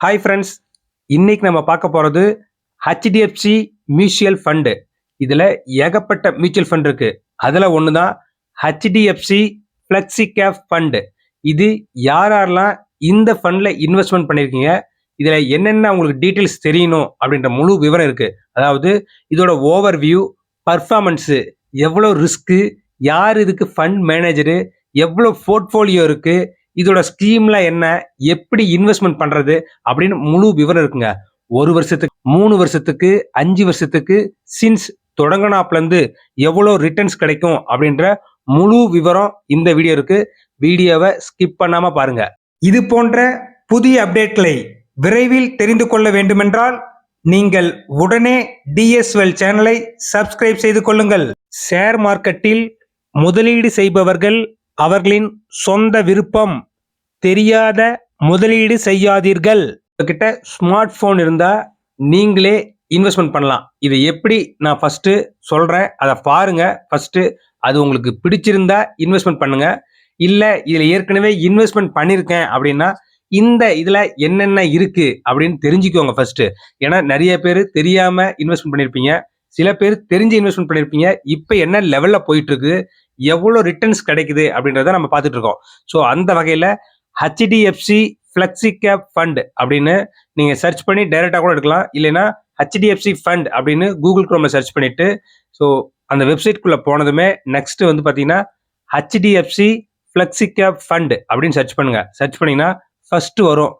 Hi friends இன்னைக்கு நம்ம பார்க்க போகிறது ஹெச்டிஎஃப்சி மியூச்சுவல் ஃபண்டு இதில் ஏகப்பட்ட மியூச்சுவல் ஃபண்ட் இருக்கு. அதில் ஒன்று தான் ஹெச்டிஎஃப்சி ஃப்ளெக்ஸி கேப் ஃபண்டு இது யார் யாரெல்லாம் இந்த ஃபண்டில் இன்வெஸ்ட்மெண்ட் பண்ணியிருக்கீங்க இதில் என்னென்ன உங்களுக்கு டீட்டெயில்ஸ் தெரியணும் அப்படின்ற முழு விவரம் இருக்குது அதாவது இதோட ஓவர் வியூ பர்ஃபார்மன்ஸு எவ்வளோ ரிஸ்க்கு யார் இதுக்கு ஃபண்ட் மேனேஜரு எவ்வளோ போர்ட்ஃபோலியோ இருக்குது இதோட ஸ்கீம்ல என்ன எப்படி இன்வெஸ்ட்மெண்ட் பண்றது அப்படின்னு முழு விவரம் இருக்குங்க. ஒரு வருஷத்துக்கு மூணு வருஷத்துக்கு அஞ்சு வருஷத்துக்கு சின்ஸ் தொடங்கினாப்ல இருந்து எவ்வளோ ரிட்டர்ன்ஸ் கிடைக்கும் அப்படின்ற முழு விவரம் இந்த வீடியோ இருக்கு. வீடியோவை ஸ்கிப் பண்ணாம பாருங்க. இது போன்ற புதிய அப்டேட்களை விரைவில் தெரிந்து கொள்ள வேண்டுமென்றால் நீங்கள் உடனே டிஎஸ்எல் சேனலை சப்ஸ்கிரைப் செய்து கொள்ளுங்கள். ஷேர் மார்க்கெட்டில் முதலீடு செய்பவர்கள் அவர்களின் சொந்த விருப்பம் தெரியாத முதலீடு செய்யாதீர்கள். உங்ககிட்ட ஸ்மார்ட் ஃபோன் இருந்தால் நீங்களே இன்வெஸ்ட்மெண்ட் பண்ணலாம். இதை எப்படி நான் ஃபஸ்ட்டு சொல்கிறேன் அதை பாருங்கள் ஃபஸ்ட்டு அது உங்களுக்கு பிடிச்சிருந்தா இன்வெஸ்ட்மெண்ட் பண்ணுங்கள் இல்லை இதில் ஏற்கனவே இன்வெஸ்ட்மெண்ட் பண்ணியிருக்கேன் அப்படின்னா இந்த இதில் என்னென்ன இருக்குது அப்படின்னு தெரிஞ்சுக்கோங்க ஃபஸ்ட்டு ஏன்னா நிறைய பேர் தெரியாமல் இன்வெஸ்ட்மெண்ட் பண்ணியிருப்பீங்க சில பேர் தெரிஞ்சு இன்வெஸ்ட்மெண்ட் பண்ணியிருப்பீங்க இப்போ என்ன லெவலில் போயிட்டுருக்கு எவ்வளோ ரிட்டர்ன்ஸ் கிடைக்குது அப்படின்றத நம்ம பார்த்துட்டு இருக்கோம். ஸோ அந்த வகையில் ஹெச்டிஎஃப்சி ஃப்ளெக்ஸி கேப் ஃபண்ட் அப்படின்னு நீங்கள் சர்ச் பண்ணி டைரெக்டாக கூட எடுக்கலாம். இல்லைன்னா ஹெச்டிஎஃப்சி ஃபண்ட் அப்படின்னு கூகுள் குரோமில் சர்ச் பண்ணிவிட்டு ஸோ அந்த வெப்சைட்குள்ளே போனதுமே நெக்ஸ்ட்டு வந்து பார்த்தீங்கன்னா ஹெச்டிஎஃப்சி ஃப்ளெக்ஸி கேப் ஃபண்ட் அப்படின்னு சர்ச் பண்ணுங்கள் சர்ச் பண்ணிங்கன்னா ஃபஸ்ட்டு வரும்.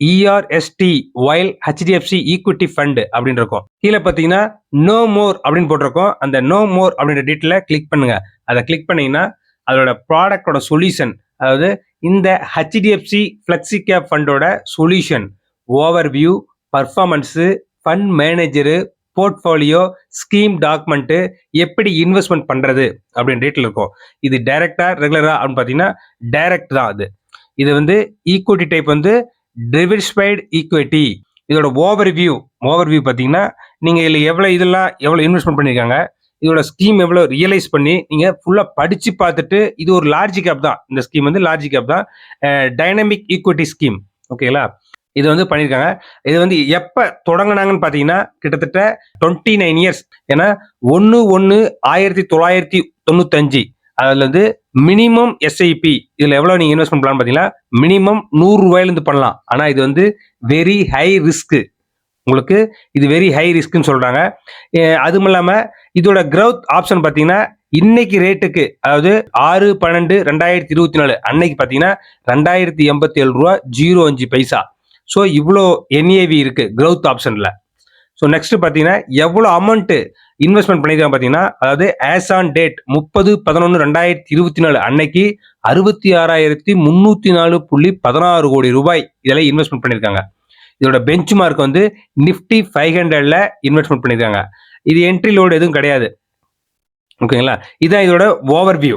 Erstwhile HDFC equity fund அப்படின்னு இருக்கும். கீழே பார்த்தீங்கன்னா நோ மோர் அப்படின்னு போட்டிருக்கோம். அந்த நோ மோர் அப்படின்ற டீட்டெயில கிளிக் பண்ணுங்க. அதை கிளிக் பண்ணீங்கன்னா அதோட ப்ராடக்டோட சொல்யூஷன் அதாவது இந்த HDFC flexi gap ஃபண்டோட solution overview performance fund manager portfolio scheme document எப்படி இன்வெஸ்ட்மெண்ட் பண்ணுறது அப்படின்னு டீட்டெயில் இருக்கும். இது டைரக்டா ரெகுலரா அப்படின்னு பார்த்தீங்கன்னா டைரக்ட் தான் அது. இது வந்து ஈக்குவிட்டி டைப் வந்து டிவிஸ்பைடு ஈக்விட்டி இதோட ஓவர் வியூ ஓவர் வியூ பார்த்தீங்கன்னா நீங்கள் இதில் எவ்வளோ இதெல்லாம் எவ்வளோ இன்வெஸ்ட்மெண்ட் பண்ணியிருக்காங்க இதோட ஸ்கீம் எவ்வளோ ரியலைஸ் பண்ணி நீங்கள் ஃபுல்லாக படித்து பார்த்துட்டு இது ஒரு லார்ஜ் கேப் தான். இந்த ஸ்கீம் வந்து லார்ஜ் கேப் தான். டைனமிக் ஈக்விட்டி ஸ்கீம் ஓகேங்களா இது வந்து பண்ணியிருக்காங்க இது வந்து எப்போ தொடங்கினாங்கன்னு பார்த்தீங்கன்னா கிட்டத்தட்ட டுவெண்ட்டி நைன் இயர்ஸ் ஏன்னா ஒன்று ஒன்று ஆயிரத்தி தொள்ளாயிரத்தி தொண்ணூத்தஞ்சு. அதில் வந்து மினிமம் எஸ்ஐபி இதில் எவ்வளோ நீங்கள் இன்வெஸ்ட்மெண்ட் பிளான் பார்த்தீங்கன்னா மினிமம் நூறுரூவாயிலேருந்து பண்ணலாம். ஆனால் இது வந்து வெரி ஹை ரிஸ்க்கு உங்களுக்கு இது வெரி ஹை ரிஸ்க்குன்னு சொல்கிறாங்க அதுவும் இல்லாமல் இதோட க்ரௌத் ஆப்ஷன் பார்த்தீங்கன்னா இன்னைக்கு ரேட்டுக்கு அதாவது ஆறு பன்னெண்டு ரெண்டாயிரத்தி இருபத்தி நாலு அன்னைக்கு பார்த்தீங்கன்னா ரெண்டாயிரத்தி எண்பத்தி ஏழு ரூபா ஜீரோ அஞ்சு பைசா. ஸோ இவ்வளோ என்ஏவி இருக்கு க்ரௌத் ஆப்ஷனில் ஸோ நெக்ஸ்ட் பார்த்தீங்கன்னா எவ்வளோ அமௌண்ட்டு இன்வெஸ்ட்மெண்ட் பண்ணியிருக்காங்க பார்த்தீங்கன்னா அதாவது ஆஸ் ஆன் டேட் முப்பது பதினொன்று ரெண்டாயிரத்தி இருபத்தி நாலு அன்னைக்கு அறுபத்தி ஆறாயிரத்தி முந்நூற்றி நாலு புள்ளி பதினாறு கோடி ரூபாய் இதில் இன்வெஸ்ட்மெண்ட் பண்ணியிருக்காங்க. இதோட பெஞ்ச் மார்க் வந்து நிஃப்டி ஃபைவ் ஹண்ட்ரட்ல இன்வெஸ்ட்மெண்ட் பண்ணியிருக்காங்க. இது என்ட்ரி லோடு எதுவும் கிடையாது. ஓகேங்களா இதான் இதோட ஓவர் வியூ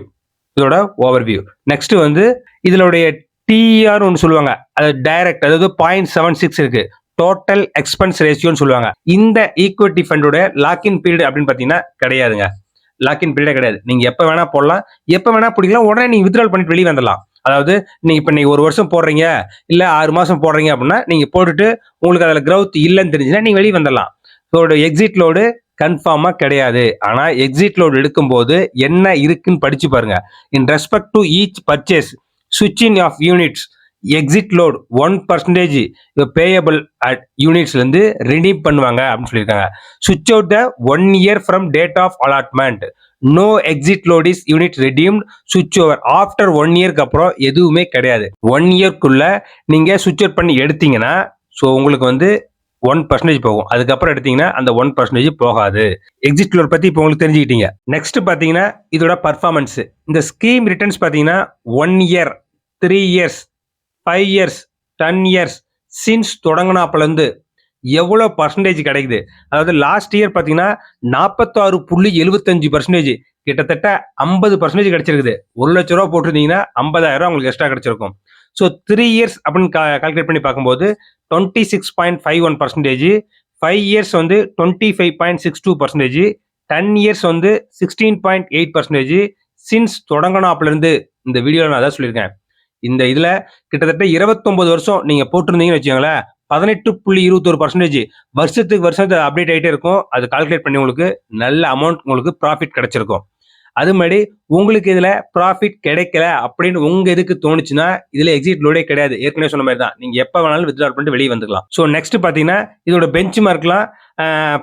இதோட ஓவர் வியூ நெக்ஸ்ட் வந்து இதனுடைய டிஆர் ஒன்று சொல்லுவாங்க. அது டைரக்ட் அதாவது பாயிண்ட் செவன் சிக்ஸ் இருக்கு. டோட்டல் எக்ஸ்பென்ஸ் ரேஷியோன்னு சொல்லுவாங்க. இந்த ஈக்விட்டி ஃபண்டோட லாக்இன் பீரியட் அப்படின்னு பார்த்தீங்கன்னா கிடையாதுங்க. லாக்இன் பீரியடே கிடையாது. நீங்க எப்போ வேணா போடலாம். எப்போ வேணா பிடிக்கலாம். உடனே நீங்க வித்ட்ரால் பண்ணிட்டு வெளியே வந்துடலாம். அதாவது நீங்க இப்போ நீங்க ஒரு வருஷம் போடுறீங்க இல்ல ஆறு மாசம் போடுறீங்க அப்படின்னா நீங்க போட்டுட்டு உங்களுக்கு அதில் க்ரௌத் இல்லைன்னு தெரிஞ்சுன்னா நீங்க வெளியே வந்துடலாம். ஸோ எக்ஸிட் லோடு கன்ஃபார்மாக கிடையாது. ஆனால் எக்ஸிட் லோடு எடுக்கும்போது என்ன இருக்குன்னு படிச்சு பாருங்க. In respect to each purchase சுவிட்சிங் of units exit load one percentage payable at யூனிட்ஸ்லேருந்து redeem பண்ணுவாங்க அப்படின்னு சொல்லியிருக்காங்க. சுவிட்ச் out the one year from date of allotment no exit load is unit ரெடியூம்ட் சுவிட்ச் ஓவர் ஆஃப்டர் ஒன் இயர்க்கு அப்புறம் எதுவுமே கிடையாது. ஒன் இயர்க்குள்ள நீங்கள் சுவிட்ச் அவுட் பண்ணி எடுத்தீங்கன்னா ஸோ உங்களுக்கு வந்து ஒன் பர்சன்டேஜ் போகும். அதுக்கப்புறம் எடுத்தீங்கன்னா அந்த ஒன் பர்சன்டேஜ் போகாது. எக்ஸிட் லோட் பற்றி இப்போ உங்களுக்கு தெரிஞ்சுக்கிட்டீங்க. நெக்ஸ்ட் பார்த்தீங்கன்னா இதோட பர்ஃபார்மன்ஸ் இந்த ஸ்கீம் ரிட்டர்ன்ஸ் பார்த்தீங்கன்னா one year three years five years ten years since தொடங்கினாப்பிலேருந்து எவ்வளோ பர்சன்டேஜ் கிடைக்குது? அதாவது லாஸ்ட் இயர் பார்த்தீங்கன்னா நாற்பத்தாறு புள்ளி எழுபத்தஞ்சு பர்சன்டேஜ் கிட்டத்தட்ட ஐம்பது பர்சன்டேஜ் கிடைச்சிருக்குது. ஒரு லட்ச ரூபா போட்டிருந்தீங்கன்னா ஐம்பதாயிரம் உங்களுக்கு எக்ஸ்ட்ரா கிடைச்சிருக்கும். ஸோ த்ரீ இயர்ஸ் அப்படின்னு கால்குலேட் பண்ணி பார்க்கும்போது twenty six point five one percentage five years வந்து twenty five point six two percentage ten years வந்து sixteen point eight percentage since தொடங்கினாப்புலேருந்து இந்த வீடியோவில் நான் அதான் சொல்லியிருக்கேன். இந்த இதுல கிட்டத்தட்ட 29 வருஷம் நீங்க போட்டிருந்தீங்கன்னு வச்சுக்கோங்களேன் பதினெட்டு புள்ளி இருபத்தொரு பர்சன்டேஜ் வருஷத்துக்கு வருஷம் அப்டேட் ஆகிட்டே இருக்கும். அது கால்குலேட் பண்ணி உங்களுக்கு நல்ல அமௌண்ட் உங்களுக்கு ப்ராஃபிட் கிடைச்சிருக்கும். அது மாதிரி உங்களுக்கு இதுல ப்ராஃபிட் கிடைக்கல அப்படின்னு உங்க இதுக்கு தோணுச்சுன்னா இதுல எக்ஸிட் லோடே கிடையாது. ஏற்கனவே சொன்ன மாதிரி தான். நீங்க எப்ப வேணாலும் வித்ட்ரா பண்ணிட்டு வெளியே வந்துக்கலாம். ஸோ நெக்ஸ்ட் பாத்தீங்கன்னா இதோட பெஞ்ச் மார்க்லாம்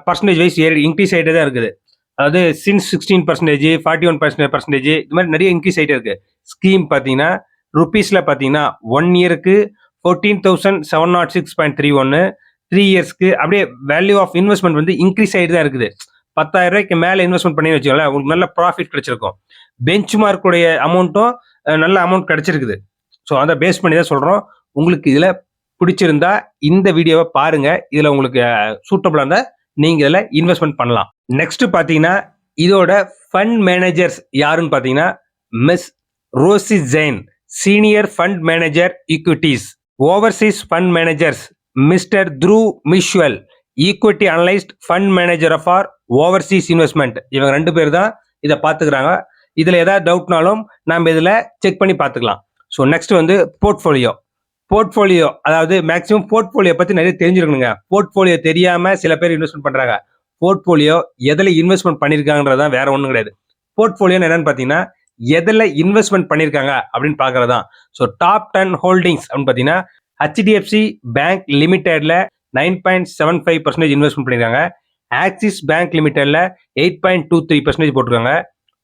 பர்சன்டேஜ் வைஸ் இன்க்ரீஸ் ஆகிட்டே தான் இருக்குது. அதாவது since sixteen percentage forty one percentage இது மாதிரி நிறைய இன்க்ரீஸ் ஆகிட்டே இருக்கு. ஸ்கீம் பார்த்தீங்கன்னா ருப்பீஸில் பார்த்தீங்கன்னா ஒன் இயருக்கு fourteen thousand seven nought six point three ஒன்று த்ரீ இயர்ஸ்க்கு அப்படியே வேல்யூ ஆஃப் இன்வெஸ்ட்மெண்ட் வந்து இன்க்ரீஸ் ஆகிட்டு தான் இருக்குது. பத்தாயிரம் ரூபாய்க்கு மேலே இன்வெஸ்ட்மெண்ட் பண்ணி வச்சுக்கோங்களேன் உங்களுக்கு நல்ல ப்ராஃபிட் கிடைச்சிருக்கும். பெஞ்ச் மார்க்குடைய அமௌண்ட்டும் நல்ல அமௌண்ட் கிடைச்சிருக்குது. ஸோ அதை பேஸ் பண்ணி தான் சொல்கிறோம் உங்களுக்கு இதில் பிடிச்சிருந்தா இந்த வீடியோவை பாருங்கள் இதில் உங்களுக்கு சூட்டபுளாக இருந்தால் நீங்கள் இதில் இன்வெஸ்ட்மெண்ட் பண்ணலாம். நெக்ஸ்ட் பார்த்தீங்கன்னா இதோட ஃபண்ட் மேனேஜர்ஸ் யாருன்னு பார்த்தீங்கன்னா Miss Roshi Jain senior fund manager equities overseas fund managers mister Dhruv Muchhal equity analyst fund manager of our overseas investment இவங்க ரெண்டு பேர் தான் இதை பார்த்துக்கிறாங்க. இதில் ஏதாவது டவுட்னாலும் நம்ம இதில் செக் பண்ணி பார்த்துக்கலாம். ஸோ நெக்ஸ்ட் வந்து போர்ட்ஃபோலியோ போர்ட்ஃபோலியோ அதாவது மேக்ஸிமம் போர்ட்ஃபோலியோ பற்றி நிறைய தெரிஞ்சிருக்கணுங்க. போர்ட்ஃபோலியோ தெரியாமல் சில பேர் இன்வெஸ்ட்மெண்ட் பண்ணுறாங்க போர்ட்ஃபோலியோ எதில் இன்வெஸ்ட்மெண்ட் பண்ணியிருக்காங்கன்றதான் வேற ஒன்றும் கிடையாது. போர்ட்ஃபோலியோன்னு என்னென்னு பார்த்தீங்கன்னா எதில் இன்வெஸ்ட்மெண்ட் பண்ணியிருக்காங்க அப்படின்னு பார்க்கறது தான் ஸோ டாப் டென் ஹோல்டிங்ஸ் அப்படின்னு பார்த்தீங்கன்னா HDFC bank லிமிட்டெடில் nine point seven five percentage investment பண்ணியிருக்காங்க Axis bank லிமிடெட்ல eight point two three percentage போட்டிருக்காங்க.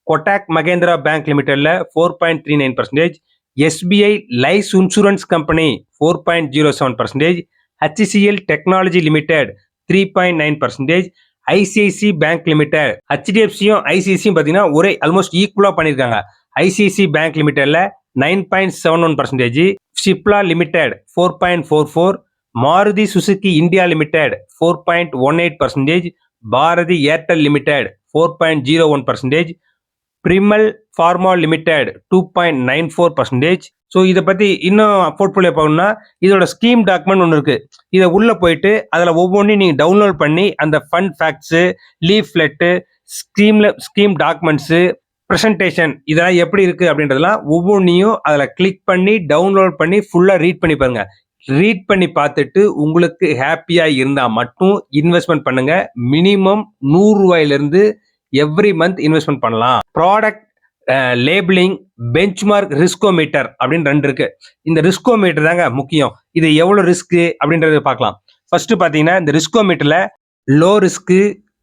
Kotak Mahindra bank லிமிடெட்ல four point three nine percentage SBI life insurance company four point zero seven percentage HCL technology limited three point nine percentage ICICI bank limited ஹெச்டிஎஃப்சியும் ஐசிஐசியும் பார்த்தீங்கன்னா ஒரே almost ஈக்குவலாக பண்ணியிருக்காங்க. ICICI bank லிமிடெட்ல nine point seven one percentage Cipla limited four point four four Maruti Suzuki India limited four point one eight percentage Bharti Airtel limited four point zero one percentage Piramal pharma limited two point nine four percentage so இதை பற்றி இன்னும் portfolio பார்க்கணும்னா இதோட scheme document ஒன்று இருக்குது இதை உள்ளே போயிட்டு அதில் ஒவ்வொன்றையும் நீங்கள் டவுன்லோட் பண்ணி அந்த ஃபண்ட் ஃபேக்ட்ஸு லீஃப்லெட்டு ஸ்கீமில் ஸ்கீம் டாக்குமெண்ட்ஸு ப்ரெசன்டேஷன் இதெல்லாம் எப்படி இருக்குது அப்படின்றதெல்லாம் ஒவ்வொன்றையும் அதில் கிளிக் பண்ணி டவுன்லோட் பண்ணி ஃபுல்லாக ரீட் பண்ணி பாருங்கள் ரீட் பண்ணி பார்த்துட்டு உங்களுக்கு ஹாப்பியாக இருந்தால் மட்டும் இன்வெஸ்ட்மெண்ட் பண்ணுங்கள் மினிமம் நூறுரூவாயிலிருந்து எவ்ரி மந்த் இன்வெஸ்ட்மெண்ட் பண்ணலாம். ப்ராடக்ட் லேபிளிங் பெஞ்ச்மார்க் ரிஸ்கோமீட்டர் அப்படின்னு ரெண்டு இருக்கு. இந்த ரிஸ்கோமீட்டர் தாங்க முக்கியம். இது எவ்வளோ ரிஸ்க்கு அப்படின்றத பார்க்கலாம். ஃபர்ஸ்ட் பார்த்தீங்கன்னா இந்த ரிஸ்கோமீட்டரில் low risk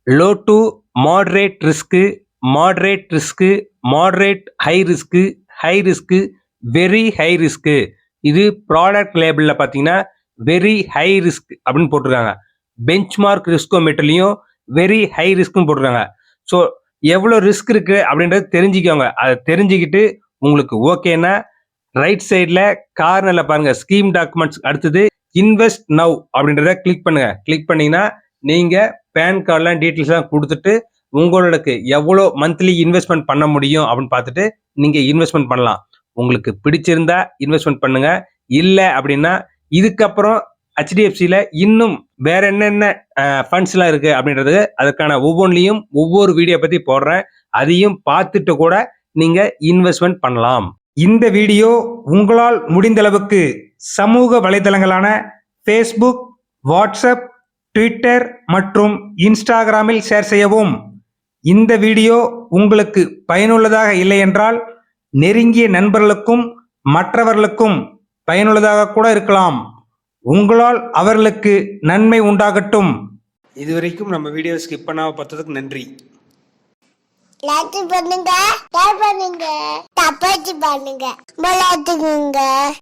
low to moderate risk moderate risk moderate high risk high risk very high risk இது ப்ராடக்ட் லேபிளில் பார்த்தீங்கன்னா வெரி ஹை ரிஸ்க் அப்படின்னு போட்டிருக்காங்க. பெஞ்ச்மார்க் ரிஸ்கோமீட்டர்லையும் வெரி ஹை ரிஸ்க்னு போட்டிருக்காங்க. ஸோ எவ்வளோ ரிஸ்க் இருக்கு அப்படின்றது தெரிஞ்சுக்கோங்க. அதை தெரிஞ்சுக்கிட்டு உங்களுக்கு ஓகேன்னா ரைட் சைடில் கார்னரில் பாருங்கள் ஸ்கீம் டாக்குமெண்ட்ஸ் அடுத்தது இன்வெஸ்ட் நவ் அப்படின்றத கிளிக் பண்ணுங்கள் கிளிக் பண்ணிங்கன்னா நீங்கள் பேன் கார்டெலாம் டீட்டெயில்ஸ்லாம் கொடுத்துட்டு உங்களுக்கு எவ்வளோ மந்த்லி இன்வெஸ்ட்மெண்ட் பண்ண முடியும் அப்படின்னு பார்த்துட்டு நீங்கள் இன்வெஸ்ட்மெண்ட் பண்ணலாம். உங்களுக்கு பிடிச்சிருந்தா இன்வெஸ்ட்மெண்ட் பண்ணுங்கள் இல்லை அப்படின்னா இதுக்கப்புறம் ஹெச்டிஎஃப்சியில் இன்னும் வேற என்னென்ன ஃபண்ட்ஸ்லாம் இருக்குது அப்படின்றது அதுக்கான ஒவ்வொன்றிலையும் ஒவ்வொரு வீடியோ பற்றி போடுறேன். அதையும் பார்த்துட்டு கூட நீங்கள் இன்வெஸ்ட்மெண்ட் பண்ணலாம். இந்த வீடியோ உங்களால் முடிந்த அளவுக்கு சமூக வலைதளங்களான ஃபேஸ்புக் வாட்ஸ்அப் ட்விட்டர் மற்றும் இன்ஸ்டாகிராமில் ஷேர் செய்யவும். இந்த வீடியோ உங்களுக்கு பயனுள்ளதாக இல்லை என்றால் நெருங்கிய நண்பர்களுக்கும் மற்றவர்களுக்கும் பயனுள்ளதாக கூட இருக்கலாம். உங்களால் அவர்களுக்கு நன்மை உண்டாகட்டும். இதுவரைக்கும் நம்ம வீடியோ ஸ்கிப் பண்ணாம பார்த்ததுக்கு நன்றி. லைக் பண்ணுங்க ஷேர் பண்ணுங்க சப்போர்ட் பண்ணுங்க விளையாட்டுங்க